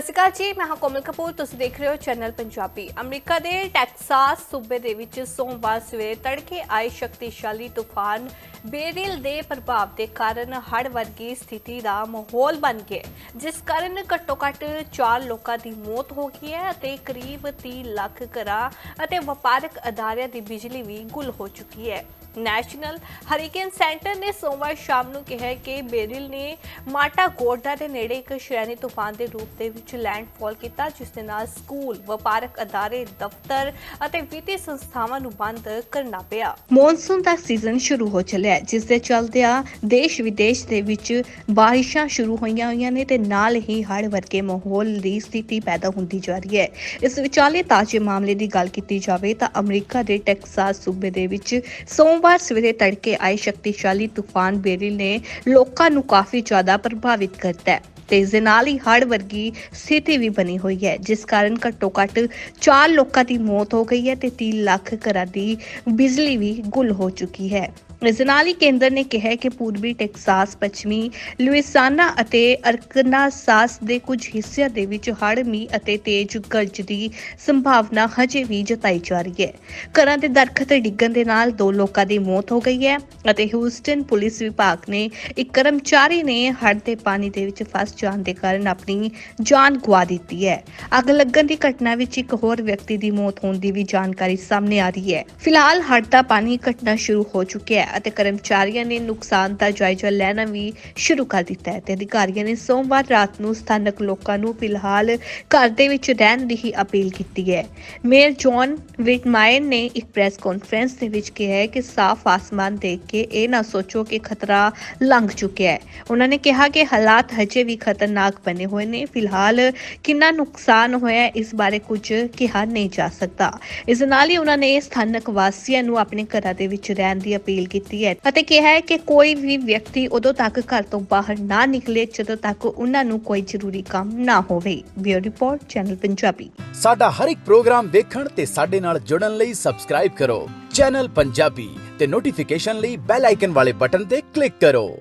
ਸਤਿ ਸ਼੍ਰੀ ਅਕਾਲ ਜੀ, ਮੈਂ ਹਾਂ ਕੋਮਲ ਕਪੂਰ, ਤੁਸੀਂ ਦੇਖ ਰਹੇ ਹੋ ਚੈਨਲ ਪੰਜਾਬੀ। ਅਮਰੀਕਾ ਦੇ ਟੈਕਸਾਸ ਸੂਬੇ ਦੇ ਵਿੱਚ ਸੋਮਵਾਰ ਸਵੇਰੇ ਤੜਕੇ ਆਏ ਸ਼ਕਤੀਸ਼ਾਲੀ ਤੂਫਾਨ ਬੇਰਿਲ ਦੇ ਪ੍ਰਭਾਵ ਦੇ ਕਾਰਨ ਹੜ੍ਹ ਵਰਗੀ ਸਥਿਤੀ ਦਾ ਮਾਹੌਲ ਬਣ ਗਿਆ। ਜਿਸ ਕਾਰਨ ਘੱਟੋ-ਘੱਟ 4 ਲੋਕਾਂ ਦੀ ਮੌਤ ਹੋ ਗਈ ਹੈ ਅਤੇ ਕਰੀਬ 30 ਲੱਖ ਘਰਾਂ ਅਤੇ ਵਪਾਰਕ ਅਦਾਰਿਆਂ ਦੀ ਬਿਜਲੀ ਵੀ ਗੁੱਲ ਹੋ ਚੁੱਕੀ ਹੈ। ਨੈਸ਼ਨਲ ਹਰੀਕੇਨ ਸੈਂਟਰ ਨੇ ਸੋਮਵਾਰ ਸ਼ਾਮ ਨੂੰ ਕਿਹਾ ਕਿ ਬੇਰਿਲ ਨੇ ਮਾਟਾ ਗੋਡਾ ਦੇ ਨੇੜੇ ਇੱਕ ਸ਼੍ਰੇਣੀ ਤੂਫਾਨ ਦੇ ਰੂਪ ਦੇ ਵਿੱਚ ਲੈਂਡਫਾਲ ਕੀਤਾ, ਜਿਸ ਦੇ ਨਾਲ ਸਕੂਲ, ਵਪਾਰਕ ਅਦਾਰੇ, ਦਫ਼ਤਰ ਅਤੇ ਵਿੱਤੀ ਸੰਸਥਾਵਾਂ ਨੂੰ ਬੰਦ ਕਰਨਾ ਪਿਆ। ਮੌਨਸੂਨ ਦਾ ਸੀਜ਼ਨ ਸ਼ੁਰੂ ਹੋ ਚੱਲਿਆ ਹੈ, ਜਿਸ ਦੇ ਚੱਲਦਿਆਂ ਦੇਸ਼ ਵਿਦੇਸ਼ ਦੇ ਵਿੱਚ ਬਾਰਿਸ਼ਾਂ ਸ਼ੁਰੂ ਹੋਈਆਂ ਹੋਈਆਂ ਨੇ ਤੇ ਨਾਲ ਹੀ ਹੜ੍ਹ ਵਰਗੇ ਮਾਹੌਲ ਦੀ ਸਥਿਤੀ ਪੈਦਾ ਹੁੰਦੀ ਜਾ ਰਹੀ ਹੈ। ਇਸ ਵਿਚਾਲੇ ਤਾਜ਼ੇ ਮਾਮਲੇ ਦੀ ਗੱਲ ਕੀਤੀ ਜਾਵੇ ਤਾਂ ਅਮਰੀਕਾ ਦੇ ਟੈਕਸਾਸ ਸੂਬੇ ਦੇ ਵਿੱਚ ਸੋਮਵਾਰ ਸਵੇਰੇ ਤੜਕੇ ਆਏ ਸ਼ਕਤੀਸ਼ਾਲੀ ਤੂਫਾਨ ਬੇਰਿਲ ਨੇ ਲੋਕਾਂ ਨੂੰ ਕਾਫੀ ਜ਼ਿਆਦਾ ਪ੍ਰਭਾਵਿਤ ਕਰਤਾ ਹੈ। ਤੇ ਇਸ ਦੇ ਨਾਲ ਹੀ ਹੜ ਵਰਗੀ ਸਥਿਤੀ ਵੀ ਬਣੀ ਹੋਈ ਹੈ, ਜਿਸ ਕਾਰਨ ਘੱਟੋ ਘੱਟ 4 ਲੋਕਾਂ ਦੀ ਮੌਤ ਹੋ ਗਈ ਹੈ ਤੇ 30 ਲੱਖ ਘਰਾਂ ਦੀ ਬਿਜਲੀ ਵੀ ਗੁੱਲ ਹੋ ਚੁੱਕੀ ਹੈ। ਇਸ ਨਾਲ ਹੀ ਕੇਂਦਰ ਨੇ ਕਿਹਾ ਕਿ ਪੂਰਬੀ ਟੈਕਸਾਸ, ਪੱਛਮੀ ਲੁਇਸਾਨਾ ਅਤੇ ਅਰਕਨਾਸਾਸ ਦੇ ਕੁਝ ਹਿੱਸਿਆਂ ਦੇ ਵਿੱਚ ਹੜ੍ਹ, ਮੀਂਹ ਅਤੇ ਤੇਜ਼ ਗਰਜ ਦੀ ਸੰਭਾਵਨਾ ਹਜੇ ਵੀ ਜਤਾਈ ਜਾ ਰਹੀ ਹੈ। ਘਰਾਂ ਦੇ ਦਰਖਤ ਡਿੱਗਣ ਦੇ ਨਾਲ ਦੋ ਲੋਕਾਂ ਦੀ ਮੌਤ ਹੋ ਗਈ ਹੈ ਅਤੇ ਹਿਊਸਟਨ ਪੁਲਿਸ ਵਿਭਾਗ ਨੇ ਇੱਕ ਕਰਮਚਾਰੀ ਨੇ ਹੜ੍ਹ ਦੇ ਪਾਣੀ ਦੇ ਵਿੱਚ ਫਸ ਜਾਣ ਦੇ ਕਾਰਨ ਆਪਣੀ ਜਾਨ ਗਵਾ ਦਿੱਤੀ ਹੈ। ਅੱਗ ਲੱਗਣ ਦੀ ਘਟਨਾ ਵਿੱਚ ਇੱਕ ਹੋਰ ਵਿਅਕਤੀ ਦੀ ਮੌਤ ਹੋਣ ਦੀ ਵੀ ਜਾਣਕਾਰੀ ਸਾਹਮਣੇ ਆ ਰਹੀ ਹੈ। ਫਿਲਹਾਲ ਹੜ੍ਹ ਦਾ ਪਾਣੀ ਘਟਨਾ ਸ਼ੁਰੂ ਹੋ ਚੁੱਕਿਆ ਹੈ। ਅਤੇ ਕਰਮਚਾਰੀਆਂ ਨੇ ਨੁਕਸਾਨ ਦਾ ਜਾਇਜ਼ਾ ਲੈਣਾ ਵੀ ਸ਼ੁਰੂ ਕਰ ਦਿੱਤਾ ਹੈ ਤੇ ਅਧਿਕਾਰੀਆਂ ਨੇ ਸੋਮਵਾਰ ਰਾਤ ਨੂੰ ਸਥਾਨਕ ਲੋਕਾਂ ਨੂੰ ਫਿਲਹਾਲ ਘਰ ਦੇ ਵਿੱਚ ਰਹਿਣ ਦੀ ਹੀ ਅਪੀਲ ਕੀਤੀ ਹੈ। ਮੇਅਰ ਜੌਨ ਵਿਟਮਾਇਰ ਨੇ ਇੱਕ ਪ੍ਰੈਸ ਕਾਨਫਰੰਸ ਦੇ ਵਿੱਚ ਕਿਹਾ ਕਿ ਸਾਫ਼ ਆਸਮਾਨ ਦੇਖ ਕੇ ਇਹ ਨਾ ਸੋਚੋ ਕਿ ਖਤਰਾ ਲੰਘ ਚੁੱਕਿਆ ਹੈ। ਉਹਨਾਂ ਨੇ ਕਿਹਾ ਕਿ ਹਾਲਾਤ ਹਜੇ ਵੀ ਖਤਰਨਾਕ ਬਣੇ ਹੋਏ ਨੇ। ਫਿਲਹਾਲ ਕਿੰਨਾ ਨੁਕਸਾਨ ਹੋਇਆ ਇਸ ਬਾਰੇ ਕੁਝ ਕਿਹਾ ਨਹੀਂ ਜਾ ਸਕਦਾ। ਇਸ ਨਾਲ ਹੀ ਉਹਨਾਂ ਨੇ ਸਥਾਨਕ ਵਾਸੀਆਂ ਨੂੰ ਆਪਣੇ ਘਰਾਂ ਦੇ ਵਿੱਚ ਰਹਿਣ ਦੀ ਅਪੀਲ ਕੀਤੀ ਹੈ ਅਤੇ ਕਿਹਾ ਹੈ ਕਿ ਕੋਈ ਵੀ ਵਿਅਕਤੀ ਉਦੋਂ ਤੱਕ ਘਰ ਤੋਂ ਬਾਹਰ ਨਾ ਨਿਕਲੇ ਜਦੋਂ ਤੱਕ ਉਹਨਾਂ ਨੂੰ ਕੋਈ ਜ਼ਰੂਰੀ ਕੰਮ ਨਾ ਹੋਵੇ। Bureau report, channel Punjabi. ਸਾਡਾ ਹਰ ਇੱਕ ਪ੍ਰੋਗਰਾਮ ਦੇਖਣ ਤੇ ਸਾਡੇ ਨਾਲ ਜੁੜਨ ਲਈ ਸਬਸਕ੍ਰਾਈਬ ਕਰੋ। ਚੈਨਲ ਪੰਜਾਬੀ ਤੇ ਨੋਟੀਫਿਕੇਸ਼ਨ ਲਈ ਬੈਲ ਆਈਕਨ ਵਾਲੇ ਬਟਨ ਤੇ ਕਲਿੱਕ ਕਰੋ।